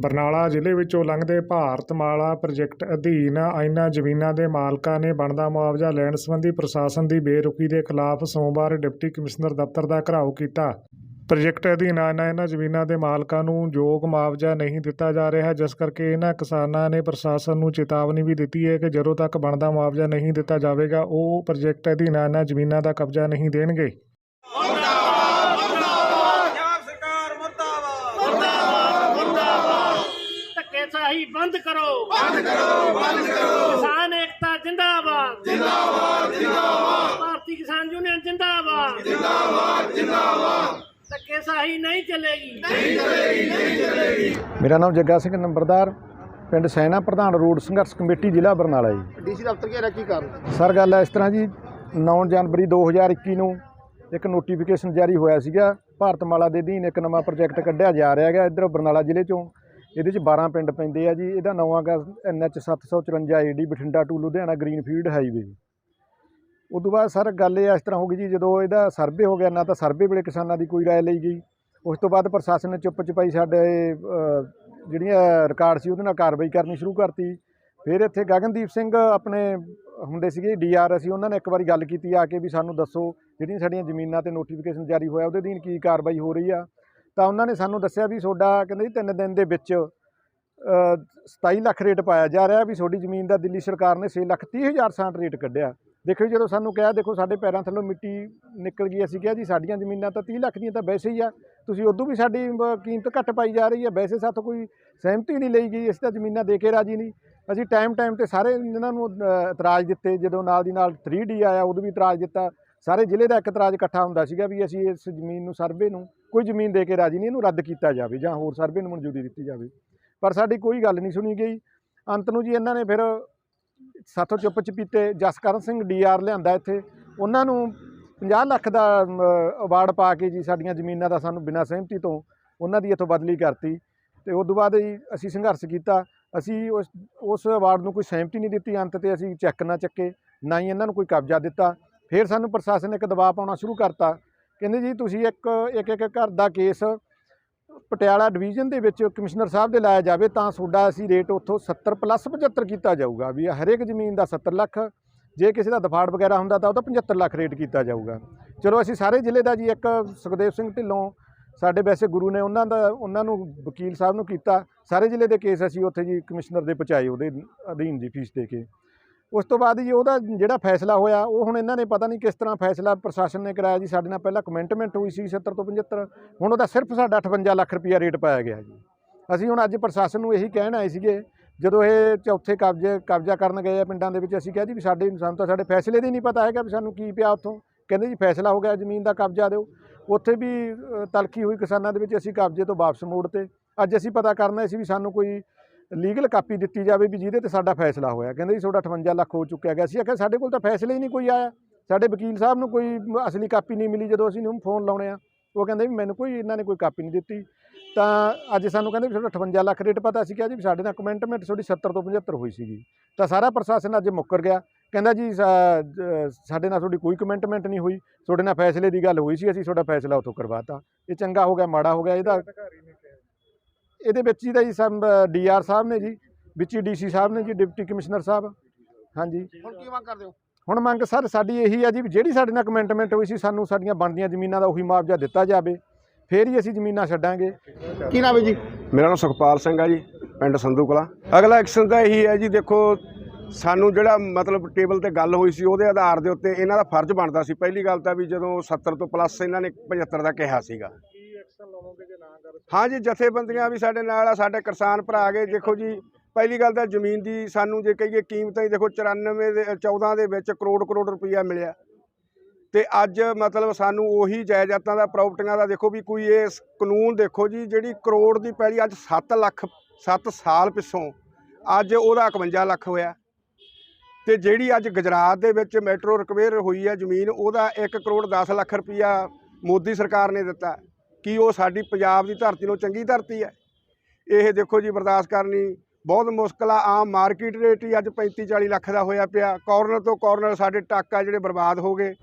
ਬਰਨਾਲਾ ਜ਼ਿਲ੍ਹੇ ਵਿੱਚੋਂ ਲੰਘਦੇ ਭਾਰਤਮਾਲਾ ਪ੍ਰੋਜੈਕਟ ਅਧੀਨ ਇਹਨਾਂ ਜ਼ਮੀਨਾਂ ਦੇ ਮਾਲਕਾਂ ਨੇ ਬਣਦਾ ਮੁਆਵਜ਼ਾ ਲੈਣ ਸੰਬੰਧੀ ਪ੍ਰਸ਼ਾਸਨ ਦੀ ਬੇਰੁਖੀ ਦੇ ਖਿਲਾਫ ਸੋਮਵਾਰ ਡਿਪਟੀ ਕਮਿਸ਼ਨਰ ਦਫ਼ਤਰ ਦਾ ਘਿਰਾਓ ਕੀਤਾ। ਪ੍ਰੋਜੈਕਟ ਅਧੀਨ ਆਈਆਂ ਇਹਨਾਂ ਜ਼ਮੀਨਾਂ ਦੇ ਮਾਲਕਾਂ ਨੂੰ ਯੋਗ ਮੁਆਵਜ਼ਾ ਨਹੀਂ ਦਿੱਤਾ ਜਾ ਰਿਹਾ, ਜਿਸ ਕਰਕੇ ਇਹਨਾਂ ਕਿਸਾਨਾਂ ਨੇ ਪ੍ਰਸ਼ਾਸਨ ਨੂੰ ਚੇਤਾਵਨੀ ਵੀ ਦਿੱਤੀ ਹੈ ਕਿ ਜਦੋਂ ਤੱਕ ਬਣਦਾ ਮੁਆਵਜ਼ਾ ਨਹੀਂ ਦਿੱਤਾ ਜਾਵੇਗਾ, ਉਹ ਪ੍ਰੋਜੈਕਟ ਅਧੀਨ ਇਹਨਾਂ ਜ਼ਮੀਨਾਂ ਦਾ ਕਬਜ਼ਾ ਨਹੀਂ ਦੇਣਗੇ ਪੰਜਾਬ ਸਰਕਾਰ ਮੁਰਦਾਬਾਦ ਧੱਕੇ ਸਾਹੀ ਬੰਦ ਕਰੋ। ਬੰਦ ਕਰੋ ਬੰਦ ਕਰੋ। ਕਿਸਾਨ ਏਕਤਾ ਜਿੰਦਾਬਾਦ। ਜਿੰਦਾਬਾਦ ਜਿੰਦਾਬਾਦ। ਭਾਰਤੀ ਕਿਸਾਨ ਯੂਨੀਅਨ ਜਿੰਦਾਬਾਦ। ਜਿੰਦਾਬਾਦ ਜਿੰਦਾਬਾਦ। ਧੱਕੇ ਸਾਹੀ ਨਹੀਂ ਚੱਲੇਗੀ। ਮੇਰਾ ਨਾਮ ਜੱਗਾ ਸਿੰਘ ਨੰਬਰਦਾਰ ਪਿੰਡ ਸੈਨਾ ਪ੍ਰਧਾਨ ਰੋਡ ਸੰਘਰਸ਼ ਕਮੇਟੀ ਜ਼ਿਲ੍ਹਾ ਬਰਨਾਲਾ ਜੀ। ਡੀਸੀ ਦਫ਼ਤਰ ਘੇਰਾ ਕੀ ਕਾਰਨ? ਸਰ ਗੱਲ ਇਸ ਤਰ੍ਹਾਂ ਜੀ 9 ਜਨਵਰੀ 2021 ਨੂੰ ਇੱਕ ਨੋਟੀਫਿਕੇਸ਼ਨ ਜਾਰੀ ਹੋਇਆ ਸੀਗਾ ਭਾਰਤਮਾਲਾ ਦੇ ਅਧੀਨ ਇੱਕ ਨਵਾਂ ਪ੍ਰੋਜੈਕਟ ਕੱਢਿਆ ਜਾ ਰਿਹਾ ਹੈਗਾ ਇੱਧਰ ਬਰਨਾਲਾ ਜ਼ਿਲ੍ਹੇ ਚੋਂ। ਇਹਦੇ ਚ 12 ਪਿੰਡ ਪੈਂਦੇ ਆ ਜੀ ਇਹਦਾ ਨਵਾਂ ਗਾ NH 754 AD Bathinda to Ludhiana greenfield highway. ਉਦੋਂ ਬਾਅਦ ਸਰ ਗੱਲ ਇਹ ਇਸ ਤਰ੍ਹਾਂ ਹੋ ਗਈ ਜੀ ਜਦੋਂ ਇਹਦਾ ਸਰਵੇ ਹੋ ਗਿਆ ਨਾ ਤਾਂ ਸਰਵੇ ਵੇਲੇ ਕਿਸਾਨਾਂ ਦੀ ਕੋਈ ਰਾਏ ਲਈ ਗਈ। ਉਸ ਤੋਂ ਬਾਅਦ ਪ੍ਰਸ਼ਾਸਨ ਨੇ ਚੁੱਪ ਚਪਾਈ ਸਾਡੇ ਅਹ, ਜਿਹੜੀਆਂ ਰਿਕਾਰਡ ਸੀ ਉਹਦੇ ਨਾਲ ਕਾਰਵਾਈ ਕਰਨੀ ਸ਼ੁਰੂ ਕਰਤੀ। ਫਿਰ ਇੱਥੇ ਗਗਨਦੀਪ ਸਿੰਘ ਆਪਣੇ ਹੁੰਦੇ ਸੀਗੇ ਡੀਆਰ ਅਸੀਂ ਉਹਨਾਂ ਨੇ ਇੱਕ ਵਾਰੀ ਗੱਲ ਕੀਤੀ ਆ ਕੇ ਵੀ ਸਾਨੂੰ ਦੱਸੋ ਜਿਹੜੀਆਂ ਸਾਡੀਆਂ ਜ਼ਮੀਨਾਂ ਤੇ ਨੋਟੀਫਿਕੇਸ਼ਨ ਜਾਰੀ ਹੋਇਆ ਉਹਦੇ ਅਧੀਨ ਕੀ ਕਾਰਵਾਈ ਹੋ ਰਹੀ ਆ। ਤਾਂ ਉਹਨਾਂ ਨੇ ਸਾਨੂੰ ਦੱਸਿਆ ਵੀ ਤੁਹਾਡਾ ਕਹਿੰਦੇ ਜੀ ਤਿੰਨ ਦਿਨ ਦੇ ਵਿੱਚ ਅ, 27 ਲੱਖ ਰੇਟ ਪਾਇਆ ਜਾ ਰਿਹਾ ਵੀ ਤੁਹਾਡੀ ਜ਼ਮੀਨ ਦਾ ਦਿੱਲੀ ਸਰਕਾਰ ਨੇ 6 ਲੱਖ 30 ਹਜ਼ਾਰ ਸਾਂਟ ਰੇਟ ਕੱਢਿਆ। ਦੇਖੋ ਜੀ, ਜਦੋਂ ਸਾਨੂੰ ਕਿਹਾ ਦੇਖੋ ਸਾਡੇ ਪੈਰਾਂ ਥੱਲੋਂ ਮਿੱਟੀ ਨਿਕਲ ਗਈ ਅਸੀਂ ਕਿਹਾ ਜੀ ਸਾਡੀਆਂ ਜ਼ਮੀਨਾਂ ਤਾਂ 30 ਲੱਖ ਦੀਆਂ ਤਾਂ ਵੈਸੇ ਹੀ ਆ ਤੁਸੀਂ ਉਦੋਂ ਵੀ ਸਾਡੀ ਕੀਮਤ ਘੱਟ ਪਾਈ ਜਾ ਰਹੀ ਹੈ ਵੈਸੇ ਸਾਥੋਂ ਕੋਈ ਸਹਿਮਤੀ ਨਹੀਂ ਲਈ ਗਈ ਅਸੀਂ ਤਾਂ ਜ਼ਮੀਨਾਂ ਦੇ ਕੇ ਰਾਜੀ ਨਹੀਂ। ਅਸੀਂ ਟਾਈਮ ਟਾਈਮ ਤੇ ਸਾਰੇ ਇਹਨਾਂ ਨੂੰ ਇਤਰਾਜ਼ ਦਿੱਤੇ ਜਦੋਂ ਨਾਲ ਦੀ ਨਾਲ 3D ਆਇਆ ਉਦੋਂ ਵੀ ਇਤਰਾਜ਼ ਦਿੱਤਾ। ਸਾਰੇ ਜ਼ਿਲ੍ਹੇ ਦਾ ਇੱਕ ਇਤਰਾਜ਼ ਇਕੱਠਾ ਹੁੰਦਾ ਸੀਗਾ ਵੀ ਅਸੀਂ ਇਸ ਜ਼ਮੀਨ ਨੂੰ ਸਰਵੇ ਨੂੰ ਕੋਈ ਜ਼ਮੀਨ ਦੇ ਕੇ ਰਾਜੀ ਨਹੀਂ, ਇਹਨੂੰ ਰੱਦ ਕੀਤਾ ਜਾਵੇ ਜਾਂ ਹੋਰ ਸਰਵੇ ਨੂੰ ਮਨਜ਼ੂਰੀ ਦਿੱਤੀ ਜਾਵੇ। ਪਰ ਸਾਡੀ ਕੋਈ ਗੱਲ ਨਹੀਂ ਸੁਣੀ ਗਈ। ਅੰਤ ਨੂੰ ਜੀ ਇਹਨਾਂ ਨੇ ਫਿਰ ਸਾਥੋਂ ਚੁੱਪ ਚਪੀਤੇ ਜਸਕਰਨ ਸਿੰਘ ਡੀਆਰ ਲਿਆਂਦਾ ਇੱਥੇ। ਉਹਨਾਂ ਨੂੰ 50 ਲੱਖ ਦਾ ਅਵਾਰਡ ਪਾ ਕੇ ਜੀ ਸਾਡੀਆਂ ਜ਼ਮੀਨਾਂ ਦਾ ਸਾਨੂੰ ਬਿਨਾਂ ਸਹਿਮਤੀ ਤੋਂ ਉਹਨਾਂ ਦੀ ਇੱਥੋਂ ਬਦਲੀ ਕਰਤੀ। ਤੇ ਉਸ ਤੋਂ ਬਾਅਦ ਜੀ ਅਸੀਂ ਸੰਘਰਸ਼ ਕੀਤਾ। ਅਸੀਂ ਉਸ ਉਸ ਅਵਾਰਡ ਨੂੰ ਕੋਈ ਸਹਿਮਤੀ ਨਹੀਂ ਦਿੱਤੀ। ਅੰਤ ਤੇ ਅਸੀਂ ਚੈੱਕ ਨਾ ਚੱਕੇ, ਨਾ ਹੀ ਇਹਨਾਂ ਨੂੰ ਕੋਈ ਕਬਜ਼ਾ ਦਿੱਤਾ। ਫਿਰ ਸਾਨੂੰ ਪ੍ਰਸ਼ਾਸਨ ਨੇ ਇੱਕ ਦਬਾਅ ਪਾਉਣਾ ਸ਼ੁਰੂ ਕਰਤਾ। ਕਹਿੰਦੇ ਜੀ, ਤੁਸੀਂ ਇੱਕ ਇੱਕ ਇੱਕ ਘਰ ਦਾ ਕੇਸ ਪਟਿਆਲਾ ਡਿਵੀਜ਼ਨ ਦੇ ਵਿੱਚ ਕਮਿਸ਼ਨਰ ਸਾਹਿਬ ਦੇ ਲਾਇਆ ਜਾਵੇ, ਤਾਂ ਤੁਹਾਡਾ ਅਸੀਂ ਰੇਟ ਉੱਥੋਂ 70 ਪਲੱਸ 75 ਕੀਤਾ ਜਾਊਗਾ, ਵੀ ਹਰੇਕ ਜ਼ਮੀਨ ਦਾ 70 ਲੱਖ, ਜੇ ਕਿਸੇ ਦਾ ਦਫਾੜ ਵਗੈਰਾ ਹੁੰਦਾ ਤਾਂ ਉਹਦਾ 75 ਲੱਖ ਰੇਟ ਕੀਤਾ ਜਾਊਗਾ। ਚਲੋ, ਅਸੀਂ ਸਾਰੇ ਜ਼ਿਲ੍ਹੇ ਦਾ ਜੀ ਇੱਕ ਸੁਖਦੇਵ ਸਿੰਘ ਢਿੱਲੋਂ, ਸਾਡੇ ਵੈਸੇ ਗੁਰੂ ਨੇ ਉਹਨਾਂ ਦਾ, ਉਹਨਾਂ ਨੂੰ ਵਕੀਲ ਸਾਹਿਬ ਨੂੰ ਕੀਤਾ। ਸਾਰੇ ਜ਼ਿਲ੍ਹੇ ਦੇ ਕੇਸ ਅਸੀਂ ਉੱਥੇ ਜੀ ਕਮਿਸ਼ਨਰ ਦੇ ਪਹੁੰਚਾਏ, ਉਹਦੇ ਅਧੀਨ ਜੀ ਫੀਸ ਦੇ ਕੇ। ਉਸ ਤੋਂ ਬਾਅਦ ਜੀ ਉਹਦਾ ਜਿਹੜਾ ਫੈਸਲਾ ਹੋਇਆ ਉਹ ਹੁਣ ਇਹਨਾਂ ਨੇ ਪਤਾ ਨਹੀਂ ਕਿਸ ਤਰ੍ਹਾਂ ਫੈਸਲਾ ਪ੍ਰਸ਼ਾਸਨ ਨੇ ਕਰਾਇਆ ਜੀ ਸਾਡੇ ਨਾਲ ਪਹਿਲਾਂ ਕਮੈਂਟਮੈਂਟ ਹੋਈ ਸੀ 70 ਤੋਂ 75 ਹੁਣ ਉਹਦਾ ਸਿਰਫ ਸਾਡਾ 58 ਲੱਖ ਰੁਪਇਆ ਰੇਟ ਪਾਇਆ ਗਿਆ ਜੀ। ਅਸੀਂ ਹੁਣ ਅੱਜ ਪ੍ਰਸ਼ਾਸਨ ਨੂੰ ਇਹੀ ਕਹਿਣ ਆਏ ਸੀਗੇ ਜਦੋਂ ਇਹ ਚੌਥੇ ਕਬਜ਼ੇ ਕਬਜ਼ਾ ਕਰਨ ਗਏ ਆ ਪਿੰਡਾਂ ਦੇ ਵਿੱਚ ਅਸੀਂ ਕਿਹਾ ਜੀ ਵੀ ਸਾਡੇ ਇਨਸਾਨ ਤਾਂ ਸਾਡੇ ਫੈਸਲੇ ਦੀ ਨਹੀਂ ਪਤਾ ਹੈਗਾ ਵੀ ਸਾਨੂੰ ਕੀ ਪਿਆ ਉੱਥੋਂ। ਕਹਿੰਦੇ ਜੀ ਫੈਸਲਾ ਹੋ ਗਿਆ ਜ਼ਮੀਨ ਦਾ ਕਬਜ਼ਾ ਦਿਓ। ਉੱਥੇ ਵੀ ਅ, ਤਲਖੀ ਹੋਈ ਕਿਸਾਨਾਂ ਦੇ ਵਿੱਚ ਅਸੀਂ ਕਬਜ਼ੇ ਤੋਂ ਵਾਪਸ ਮੋੜ 'ਤੇ ਅੱਜ ਅਸੀਂ ਪਤਾ ਕਰਨਾ ਸੀ ਵੀ ਸਾਨੂੰ ਕੋਈ ਲੀਗਲ ਕਾਪੀ ਦਿੱਤੀ ਜਾਵੇ ਵੀ ਜਿਹਦੇ ਤੇ ਸਾਡਾ ਫੈਸਲਾ ਹੋਇਆ। ਕਹਿੰਦੇ ਜੀ ਤੁਹਾਡਾ 58 ਲੱਖ ਹੋ ਚੁੱਕਿਆ ਗਿਆ ਸੀ। ਆਖਿਆ ਸਾਡੇ ਕੋਲ ਤਾਂ ਫੈਸਲੇ ਹੀ ਨਹੀਂ ਕੋਈ ਆਇਆ। ਸਾਡੇ ਵਕੀਲ ਸਾਹਿਬ ਨੂੰ ਕੋਈ ਅਸਲੀ ਕਾਪੀ ਨਹੀਂ ਮਿਲੀ ਜਦੋਂ ਅਸੀਂ ਉਹਨੂੰ ਫੋਨ ਲਾਉਣੇ ਆ। ਉਹ ਕਹਿੰਦੇ ਵੀ ਮੈਨੂੰ ਕੋਈ, ਇਹਨਾਂ ਨੇ ਕੋਈ ਕਾਪੀ ਨਹੀਂ ਦਿੱਤੀ। ਤਾਂ ਅੱਜ ਸਾਨੂੰ ਕਹਿੰਦੇ ਵੀ ਤੁਹਾਡਾ 58 ਲੱਖ ਰੇਟ ਪਤਾ ਸੀ ਕਿਹਾ ਜੀ ਵੀ ਸਾਡੇ ਨਾਲ ਕਮੈਂਟਮੈਂਟ ਤੁਹਾਡੀ 70 ਤੋਂ 75 ਹੋਈ ਸੀਗੀ। ਤਾਂ ਸਾਰਾ ਪ੍ਰਸ਼ਾਸਨ ਅੱਜ ਮੁੱਕਰ ਗਿਆ। ਕਹਿੰਦਾ ਜੀ ਸਾਡੇ ਨਾਲ ਤੁਹਾਡੀ ਕੋਈ ਕਮੈਂਟਮੈਂਟ ਨਹੀਂ ਹੋਈ। ਤੁਹਾਡੇ ਨਾਲ ਫੈਸਲੇ ਦੀ ਗੱਲ ਹੋਈ ਸੀ, ਅਸੀਂ ਤੁਹਾਡਾ ਫੈਸਲਾ ਉੱਥੋਂ ਕਰਵਾਤਾ। ਇਹ ਚੰਗਾ ਹੋ ਗਿਆ, ਮਾੜਾ ਹੋ ਗਿਆ, ਇਹਦਾ ਇਹਦੇ ਵਿੱਚ ਹੀ ਤਾਂ ਜੀ ਸਮ ਡੀਆਰ ਸਾਹਿਬ ਨੇ ਜੀ ਵਿੱਚ ਹੀ ਡੀਸੀ ਸਾਹਿਬ ਨੇ ਜੀ ਡਿਪਟੀ ਕਮਿਸ਼ਨਰ ਸਾਹਿਬ। ਹਾਂਜੀ। ਹੁਣ ਕੀ ਮੰਗ ਕਰਦੇ ਹੋ? ਹੁਣ ਮੰਗ ਸਰ ਸਾਡੀ ਇਹੀ ਆ ਜੀ ਵੀ ਜਿਹੜੀ ਸਾਡੇ ਨਾਲ ਕਮੈਂਟਮੈਂਟ ਹੋਈ ਸੀ ਸਾਨੂੰ ਸਾਡੀਆਂ ਬਣਦੀਆਂ ਜ਼ਮੀਨਾਂ ਦਾ ਉਹੀ ਮੁਆਵਜ਼ਾ ਦਿੱਤਾ ਜਾਵੇ। ਫੇਰ ਹੀ ਅਸੀਂ ਜ਼ਮੀਨਾਂ ਛੱਡਾਂਗੇ। ਕੀ ਨਾਮ ਹੈ ਜੀ? ਮੇਰਾ ਨਾਮ ਸੁਖਪਾਲ ਸਿੰਘ ਆ ਜੀ ਪਿੰਡ ਸੰਧੂ ਕਲਾਂ। ਅਗਲਾ ਐਕਸ਼ਨ ਤਾਂ ਇਹੀ ਹੈ ਜੀ ਦੇਖੋ ਸਾਨੂੰ ਜਿਹੜਾ ਮਤਲਬ ਟੇਬਲ ਤੇ ਗੱਲ ਹੋਈ ਸੀ ਉਹਦੇ ਆਧਾਰ ਦੇ ਉੱਤੇ ਇਹਨਾਂ ਦਾ ਫਰਜ਼ ਬਣਦਾ ਸੀ। ਪਹਿਲੀ ਗੱਲ ਤਾਂ ਵੀ ਜਦੋਂ 70 ਤੋਂ ਪਲੱਸ ਇਹਨਾਂ ਨੇ 75 ਦਾ ਕਿਹਾ ਸੀਗਾ। ਹਾਂ ਜੀ ਜਥੇਬੰਦੀਆਂ ਵੀ ਸਾਡੇ ਨਾਲ ਆ, ਸਾਡੇ ਕਿਸਾਨ ਭਰਾ ਗਏ। ਦੇਖੋ ਜੀ, ਪਹਿਲੀ ਗੱਲ ਤਾਂ ਜ਼ਮੀਨ ਦੀ ਸਾਨੂੰ ਜੇ ਕਹੀਏ ਕੀਮਤਾਂ ਹੀ, ਦੇਖੋ 94 ਦੇ 14 ਦੇ ਵਿੱਚ ਕਰੋੜ ਕਰੋੜ ਰੁਪਈਆ ਮਿਲਿਆ। ਤੇ ਅੱਜ ਮਤਲਬ ਸਾਨੂੰ ਉਹੀ ਜਾਇਦਾਦਾਂ ਦਾ, ਪ੍ਰਾਪਰਟੀਆਂ ਦਾ ਦੇਖੋ ਵੀ ਕੋਈ ਇਸ ਕਾਨੂੰਨ ਦੇਖੋ ਜੀ, ਜਿਹੜੀ ਕਰੋੜ ਦੀ ਪਹਿਲੀ ਅੱਜ 7 ਲੱਖ 7 ਸਾਲ ਪਿੱਛੋਂ, ਅੱਜ ਉਹਦਾ 51 ਲੱਖ ਹੋਇਆ। ਤੇ ਜਿਹੜੀ ਅੱਜ ਗੁਜਰਾਤ ਦੇ ਵਿੱਚ ਮੈਟਰੋ ਰਿਕਵੇਅਰ ਹੋਈ ਹੈ ਜ਼ਮੀਨ, ਉਹਦਾ 1 ਕਰੋੜ 10 ਲੱਖ ਰੁਪਈਆ ਮੋਦੀ ਸਰਕਾਰ ਨੇ ਦਿੱਤਾ। ਕਿ ਉਹ ਸਾਡੀ ਪੰਜਾਬ ਦੀ ਧਰਤੀ ਨੂੰ ਚੰਗੀ ਧਰਤੀ ਹੈ। ਇਹ ਦੇਖੋ ਜੀ ਬਰਦਾਸ਼ਤ ਕਰਨੀ ਬਹੁਤ ਮੁਸ਼ਕਲ ਆ। ਆਮ ਮਾਰਕੀਟ ਰੇਟ ਹੀ ਅੱਜ 35 40 ਲੱਖ ਦਾ ਹੋਇਆ ਪਿਆ। ਕਾਰਨਰ ਤੋਂ ਕਾਰਨਰ ਸਾਡੇ ਟਾਕਾ ਜਿਹੜੇ ਬਰਬਾਦ ਹੋ ਗਏ।